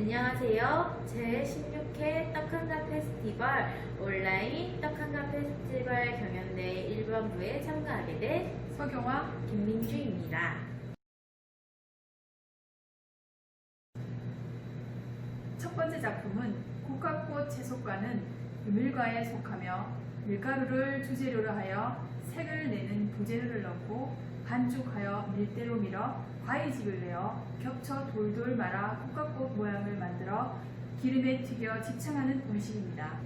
안녕하세요. 제16회 떡한가 페스티벌 온라인 떡한가 페스티벌 경연대 1번부에 참가하게 된 서경화 김민주입니다. 첫 번째 작품은 국화꽃 채소과는 유밀과에 속하며 밀가루를 주재료로 하여 색을 내는 부재료를 넣고 반죽하여 밀대로 밀어 과일즙을 내어 겹쳐 돌돌 말아 국화꽃 모양을 만들어 기름에 튀겨 집창하는 음식입니다.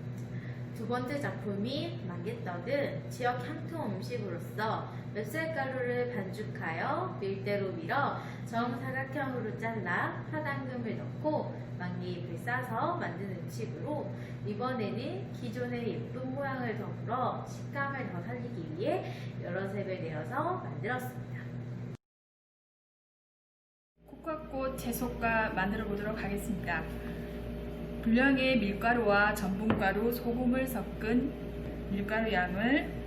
두 번째 작품이 만개떡은 지역 향토 음식으로서 맵쌀가루를 반죽하여 밀대로 밀어 정사각형으로 잘라 파당금을 넣고 만개잎을 싸서 만든 음식으로 이번에는 기존의 예쁜 모양을 더불어 식감을 더 살리기 위해 여러 색을 내어서 만들었습니다. 국화꽃 채소과 만들어 보도록 하겠습니다. 분량의 밀가루와 전분가루, 소금을 섞은 밀가루 양을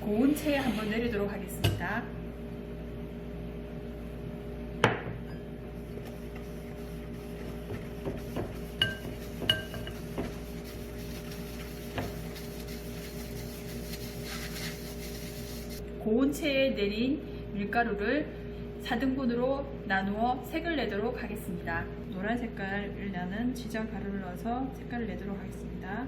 고운 체에 한번 내리도록 하겠습니다. 고운 체에 내린 밀가루를 4등분으로 나누어 색을 내도록 하겠습니다. 노란 색깔을 나는 지정 가루를 넣어서 색깔을 내도록 하겠습니다.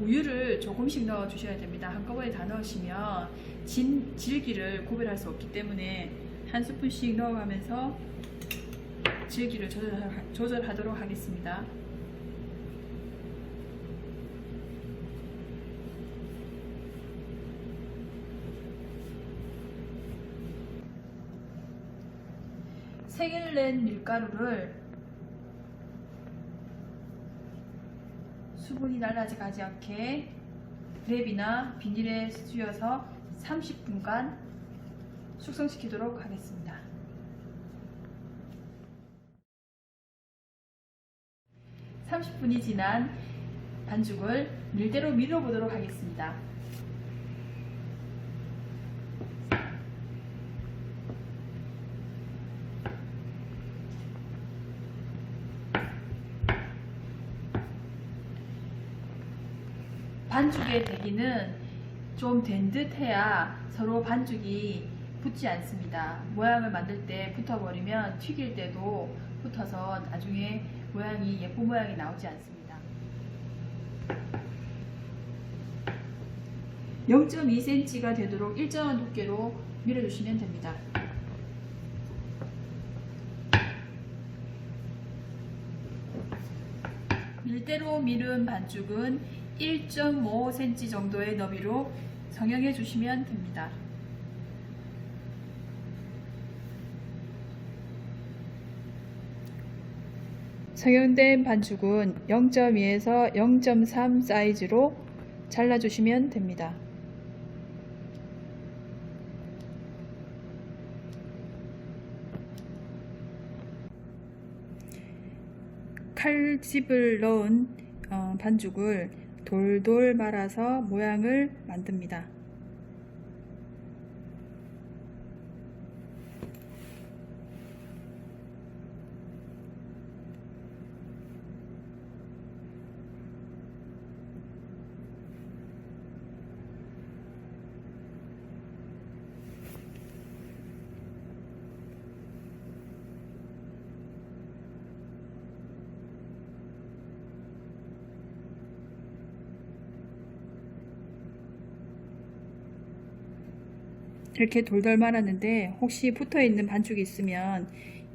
우유를 조금씩 넣어 주셔야 됩니다. 한꺼번에 다 넣으시면 진, 질기를 구별할 수 없기 때문에 한 스푼씩 넣어가면서 질기를 조절하, 조절하도록 하겠습니다. 색을 낸 밀가루를 수분이 날아가지 않게 그랩이나 비닐에 쑤여서 30분간 숙성시키도록 하겠습니다. (30분이) 지난 반죽을 밀대로 밀어보도록 하겠습니다. 반죽의 대기는 좀 된 듯해야 서로 반죽이 붙지 않습니다. 모양을 만들 때 붙어버리면 튀길 때도 붙어서 나중에 모양이 예쁜 모양이 나오지 않습니다. 0.2cm가 되도록 일정한 두께로 밀어주시면 됩니다. 밀대로 밀은 반죽은 1.5cm 정도의 너비로 성형해 주시면 됩니다. 성형된 반죽은 0.2에서 0.3 사이즈로 잘라주시면 됩니다. 칼집을 넣은 어, 반죽을 돌돌 말아서 모양을 만듭니다. 이렇게 돌돌 말았는데 혹시 붙어 있는 반죽이 있으면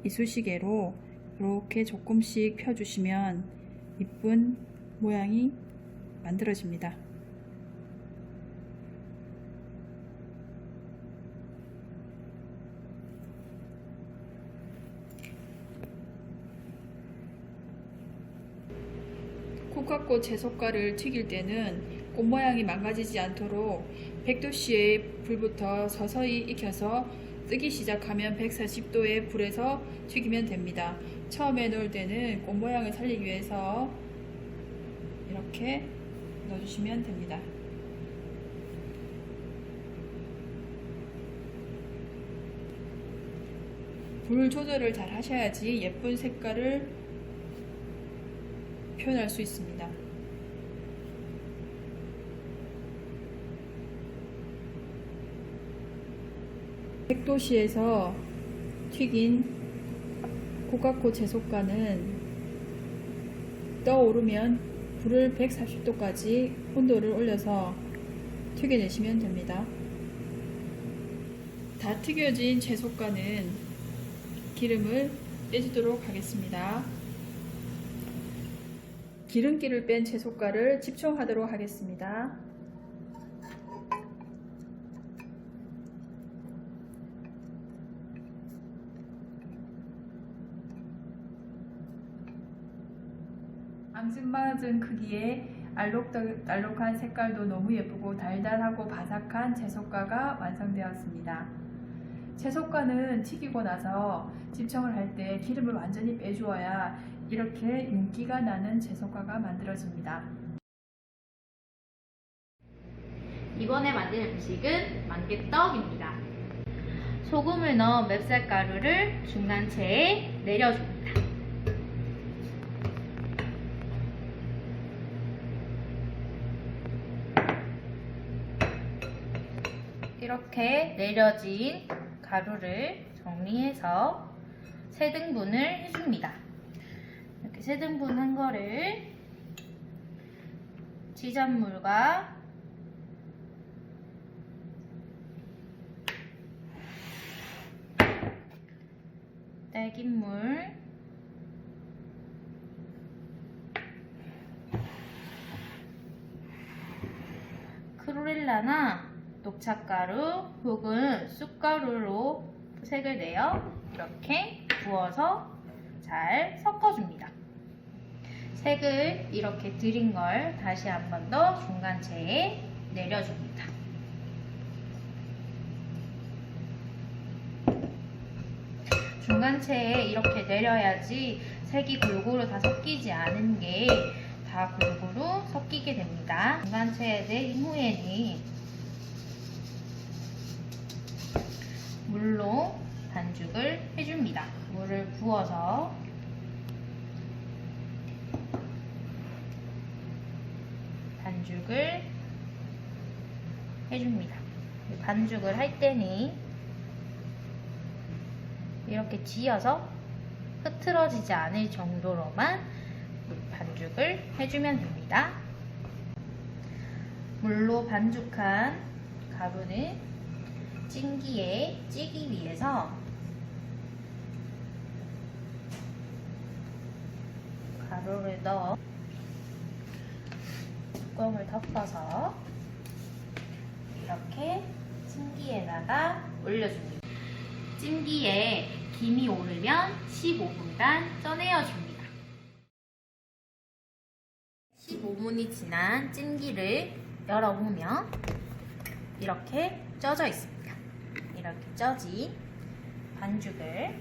이쑤시개로 이렇게 조금씩 펴주시면 이쁜 모양이 만들어집니다. 국화꽃 채소가를 튀길 때는 꽃 모양이 망가지지 않도록 100도씨의 불부터 서서히 익혀서 뜨기 시작하면 140도의 불에서 튀기면 됩니다. 처음에 넣을 때는 꽃 모양을 살리기 위해서 이렇게 넣어주시면 됩니다. 불 조절을 잘 하셔야지 예쁜 색깔을 표현할 수 있습니다. 백도시에서 튀긴 고가코 채소가는 떠오르면 불을 140도까지 온도를 올려서 튀겨내시면 됩니다. 다 튀겨진 채소가는 기름을 빼주도록 하겠습니다. 기름기를 뺀 채소가를 집중하도록 하겠습니다. 앙증맞은 크기에 알록달- 알록한 색깔도 너무 예쁘고 달달하고 바삭한 채소가가 완성되었습니다. 채소가는 튀기고 나서 집청을 할 때 기름을 완전히 빼주어야 이렇게 윤기가 나는 채소가가 만들어집니다. 이번에 만든 음식은 만개떡입니다. 소금을 넣은 맵쌀 가루를 중간체에 내려줍니다. 이렇게 내려진 가루를 정리해서 세 등분을 해줍니다. 이렇게 세 등분 한 거를 지잔물과 딸기물 크로렐라나 녹차가루 혹은 쑥가루로 색을 내어 이렇게 부어서 잘 섞어줍니다. 색을 이렇게 들인 걸 다시 한 번 더 중간체에 내려줍니다. 중간체에 이렇게 내려야지 색이 골고루 다 섞이지 않은 게 다 골고루 섞이게 됩니다. 중간체에 내린 후에는 물로 반죽을 해줍니다. 물을 부어서 반죽을 해줍니다. 반죽을 할 때는 이렇게 지어서 흐트러지지 않을 정도로만 반죽을 해주면 됩니다. 물로 반죽한 가루는 찜기에 찌기 위해서 가루를 넣어 뚜껑을 덮어서 이렇게 찜기에다가 올려줍니다. 찜기에 김이 오르면 15분간 쪄내어줍니다. 15분이 지난 찜기를 열어보면 이렇게 쪄져 있습니다. 이렇게 쪄진 반죽을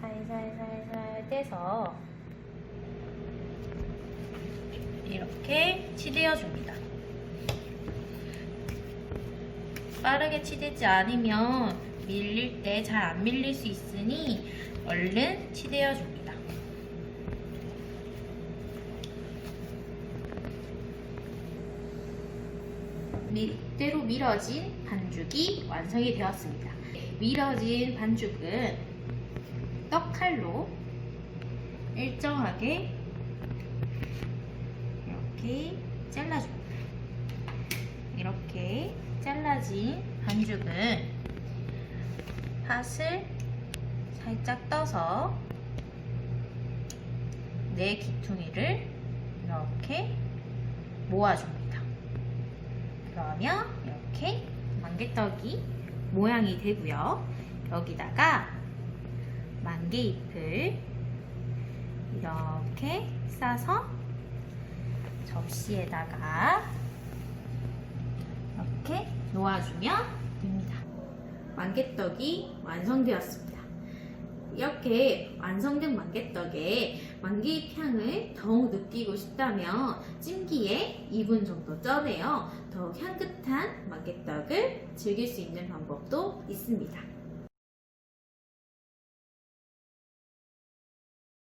살살살살 떼서 이렇게 치대어 줍니다. 빠르게 치대지 않으면 밀릴 때 잘 안 밀릴 수 있으니 얼른 치대어 줍니다. 밀대로 밀어진 반죽이 완성이 되었습니다. 밀어진 반죽은 떡칼로 일정하게 이렇게 잘라줍니다. 이렇게 잘라진 반죽은 팥을 살짝 떠서 네 기퉁이를 이렇게 모아줍니다. 그러면 이렇게 만개떡이 모양이 되고요. 여기다가 만개잎을 이렇게 싸서 접시에다가 이렇게 놓아주면 됩니다. 만개떡이 완성되었습니다. 이렇게 완성된 만개떡에 만개잎 향을 더욱 느끼고 싶다면 찜기에 2분 정도 쪄내어 더욱 향긋한 만개떡을 즐길 수 있는 방법도 있습니다.